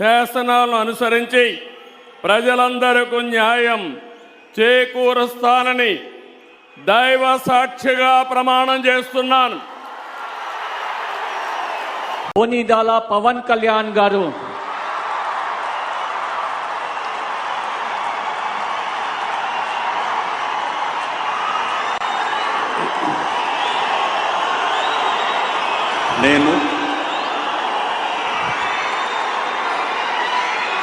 శాసనాలను అనుసరించి ప్రజలందరికీ న్యాయం చేకూరుస్తానని దైవ సాక్షిగా ప్రమాణం చేస్తున్నాను. బోనిడాల పవన్ కళ్యాణ్ గారు. నేను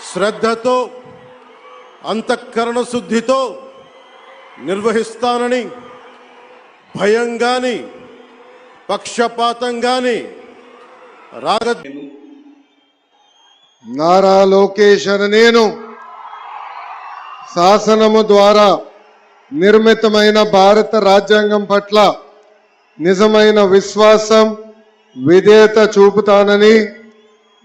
శ్రద్ధతో అంతఃకరణ శుద్ధితో నిర్వహిస్తానని భయం గాని పక్షపాతం గాని రాగ నారా లోకేష్ అని నేను శాసనము ద్వారా నిర్మితమైన భారత రాజ్యాంగం పట్ల నిజమైన విశ్వాసం విధేయత చూపుతానని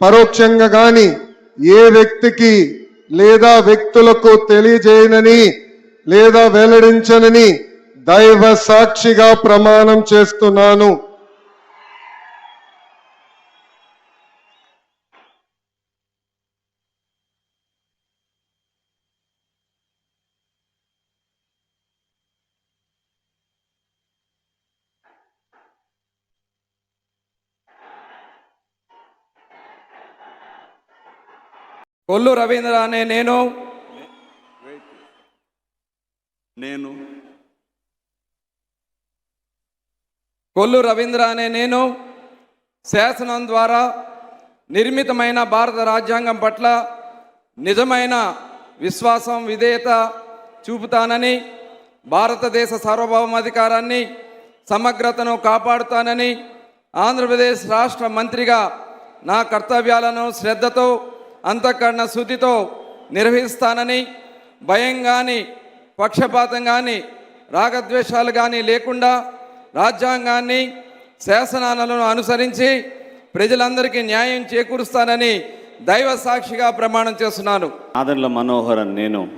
పరోక్షంగా గాని ఏ వ్యక్తికి లేదా వ్యక్తులకు తెలియజేయనని లేదా వెల్లడించనని దైవ సాక్షిగా ప్రమాణం చేస్తున్నాను. కొల్లు రవీంద్ర అనే నేను. నేను. కొల్లు రవీంద్ర అనే నేను శాసనం ద్వారా నిర్మితమైన భారత రాజ్యాంగం పట్ల నిజమైన విశ్వాసం విధేయత చూపుతానని భారతదేశ సార్వభౌమాధికారాన్ని సమగ్రతను కాపాడుతానని ఆంధ్రప్రదేశ్ రాష్ట్ర మంత్రిగా నా కర్తవ్యాలను శ్రద్ధతో అంతఃకరణ శుద్ధితో నిర్వహిస్తానని భయం కానీ పక్షపాతం కానీ రాగద్వేషాలు కానీ లేకుండా రాజ్యాంగాన్ని శాసనాలను అనుసరించి ప్రజలందరికీ న్యాయం చేకూరుస్తానని దైవ సాక్షిగా ప్రమాణం చేస్తున్నాను. ఆదర్ల మనోహరన్ నేను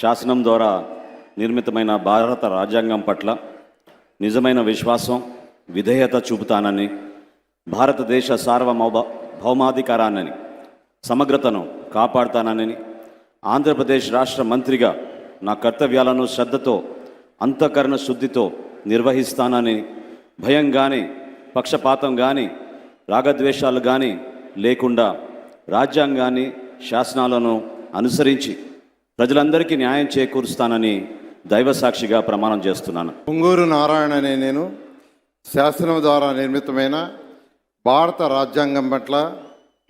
శాసనం ద్వారా నిర్మితమైన భారత రాజ్యాంగం పట్ల నిజమైన విశ్వాసం విధేయత చూపుతానని భారతదేశ సార్వభౌమ భౌమాధికారాన్ని సమగ్రతను కాపాడుతానని ఆంధ్రప్రదేశ్ రాష్ట్ర మంత్రిగా నా కర్తవ్యాలను శ్రద్ధతో అంతఃకరణ శుద్ధితో నిర్వహిస్తానని భయం కానీ పక్షపాతం కానీ రాగద్వేషాలు కానీ లేకుండా రాజ్యాంగాన్ని శాసనాలను అనుసరించి ప్రజలందరికీ న్యాయం చేకూరుస్తానని దైవసాక్షిగా ప్రమాణం చేస్తున్నాను. పొంగూరు నారాయణ అనే నేను శాసనం ద్వారా నిర్మితమైన భారత రాజ్యాంగం పట్ల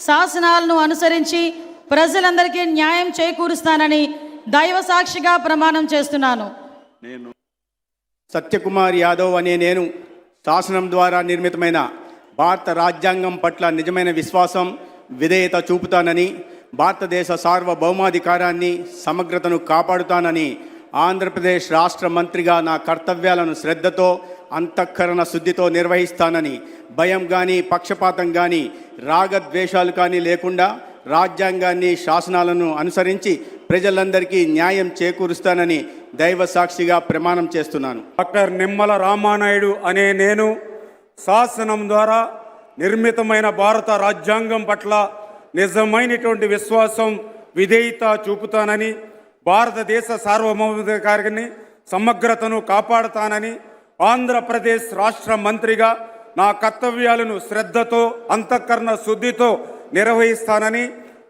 శాసనాలను అనుసరించి ప్రజలందరికీ న్యాయం చేకూరుస్తానని దైవ సాక్షిగా ప్రమాణం చేస్తున్నాను. నేను సత్యకుమార్ యాదవ్ అనే నేను శాసనం ద్వారా నిర్మితమైన భారత రాజ్యాంగం పట్ల నిజమైన విశ్వాసం విధేయత చూపుతానని భారతదేశ సార్వభౌమాధికారాన్ని సమగ్రతను కాపాడుతానని ఆంధ్రప్రదేశ్ రాష్ట్ర మంత్రిగా నా కర్తవ్యాలను శ్రద్ధతో అంతఃకరణ శుద్ధితో నిర్వహిస్తానని భయం కానీ పక్షపాతం కానీ రాగద్వేషాలు కానీ లేకుండా రాజ్యాంగాన్ని శాసనాలను అనుసరించి ప్రజలందరికీ న్యాయం చేకూరుస్తానని దైవ సాక్షిగా ప్రమాణం చేస్తున్నాను. డాక్టర్ నిమ్మల రామానాయుడు అనే నేను శాసనం ద్వారా నిర్మితమైన భారత రాజ్యాంగం పట్ల నిజమైనటువంటి విశ్వాసం విధేయత చూపుతానని భారతదేశ సార్వభౌమాధికారిని సమగ్రతను కాపాడుతానని ఆంధ్రప్రదేశ్ రాష్ట్ర మంత్రిగా నా కర్తవ్యాలను శ్రద్ధతో అంతఃకరణ శుద్ధితో నిర్వహిస్తానని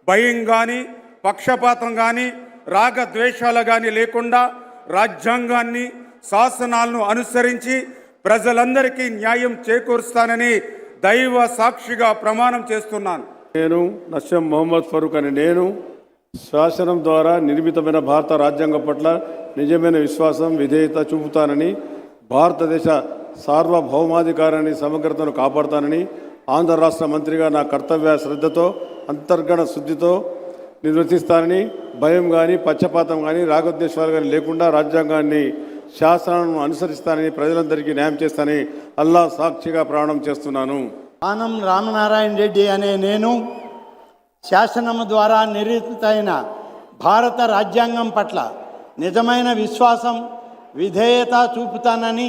భయం కానీ పక్షపాతం కానీ రాగద్వేషాలు కానీ లేకుండా రాజ్యాంగాన్ని శాసనాలను అనుసరించి ప్రజలందరికీ న్యాయం చేకూరుస్తానని దైవ సాక్షిగా ప్రమాణం చేస్తున్నాను. నేను నష్యం మొహమ్మద్ ఫరూక్ అని నేను శాసనం ద్వారా నిర్మితమైన భారత రాజ్యాంగం పట్ల నిజమైన విశ్వాసం విధేయత చూపుతానని భారతదేశ సార్వభౌమాధికారాన్ని సమగ్రతను కాపాడుతానని ఆంధ్ర రాష్ట్ర మంత్రిగా నా కర్తవ్య శ్రద్ధతో అంతర్గణ శుద్ధితో నిర్వర్తిస్తానని భయం కానీ పక్షపాతం కానీ రాగద్వేషాలు కానీ లేకుండా రాజ్యాంగాన్ని శాసనాలను అనుసరిస్తానని ప్రజలందరికీ న్యాయం చేస్తానని అల్లా సాక్షిగా ప్రాణం చేస్తున్నాను. ఆనం రామనారాయణ రెడ్డి అనే నేను శాసనము ద్వారా నిర్మితమైన భారత రాజ్యాంగం పట్ల నిజమైన విశ్వాసం విధేయత చూపుతానని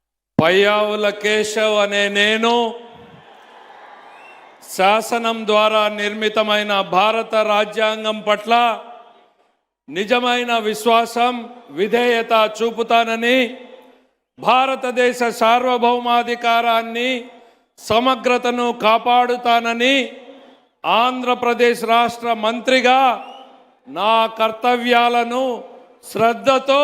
పయ్యావుల కేశవ్ అనే నేను శాసనం ద్వారా నిర్మితమైన భారత రాజ్యాంగం పట్ల నిజమైన విశ్వాసం విధేయత చూపుతానని భారతదేశ సార్వభౌమాధికారాన్ని సమగ్రతను కాపాడుతానని ఆంధ్రప్రదేశ్ రాష్ట్ర మంత్రిగా నా కర్తవ్యాలను శ్రద్ధతో